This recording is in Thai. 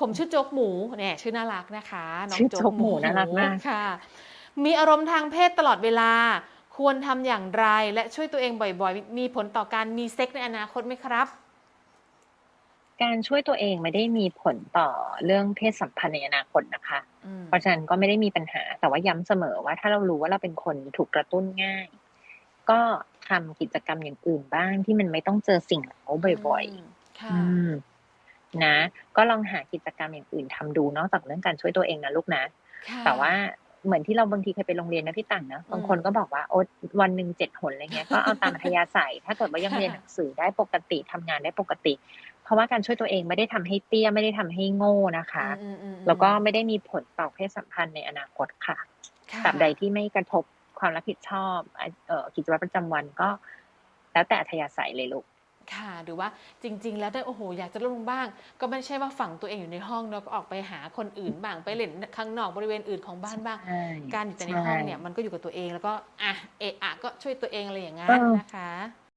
ผมชื่อโจ๊กหมูเนี่ยชื่อน่ารักนะคะน้องชื่อโจ๊กหมูน่ารักมากค่ะ มีอารมณ์ทางเพศตลอดเวลา ควรทำอย่างไรและช่วยตัวเองบ่อยๆ มีผลต่อการมีเซ็กในอนาคตไหมครับ การช่วยตัวเองไม่ได้มีผลต่อเรื่องเพศสัมพันธ์ในอนาคตนะคะอืมเพราะฉะนั้นก็ไม่ได้มีปัญหาแต่ว่าย้ำเสมอว่าถ้าเรารู้ว่าเราเป็นคนถูกกระตุ้นง่าย ก็ทำกิจกรรมอย่างอื่นบ้างที่มันไม่ต้องเจอสิ่งเหล่าบ่อยมๆค่ะอืม นะ ก็ลองหากิจกรรมอย่างอื่นทำดูนอกจากเรื่องการช่วยตัวเองนะลูกนะค่ะแต่ว่าเหมือนที่เราบางทีเคยไปโรงเรียนนะพี่ต่างนะบางคนก็บอกว่าโอ๊ยวันหนึ่งเจ็ดหนอะไรเงี้ยก็เอาตามอัธยาศัยถ้าเกิดว่ายังเรียนหนังสือได้ปกติทำงานได้ปกติ เพราะว่าการช่วยตัวเองไม่ได้ทำให้เตี้ยไม่ได้ทำให้โง่นะคะอืมอืมอืมแล้วก็ไม่ได้มีผลต่อเพศสัมพันธ์ในอนาคตค่ะค่ะตราบใดที่ไม่กระทบความรับผิดชอบเอ่อกิจวัตรประจำวันก็ แล้วแต่อัธยาศัยเลยลูก ค่ะหรือว่าจริง ๆ แล้วได้โอ้โหอยากจะลดลงบ้าง ก็ไม่ใช่ว่าฝังตัวเองอยู่ในห้องเนาะก็ออกไปหาคนอื่นบ้างไปเล่นข้างนอกบริเวณอื่นของบ้านบ้างการอยู่แต่ในห้องเนี่ยมันก็อยู่กับตัวเองแล้วก็อะเอะอะก็ช่วยตัวเองอะไรอย่างงั้นเออนะคะ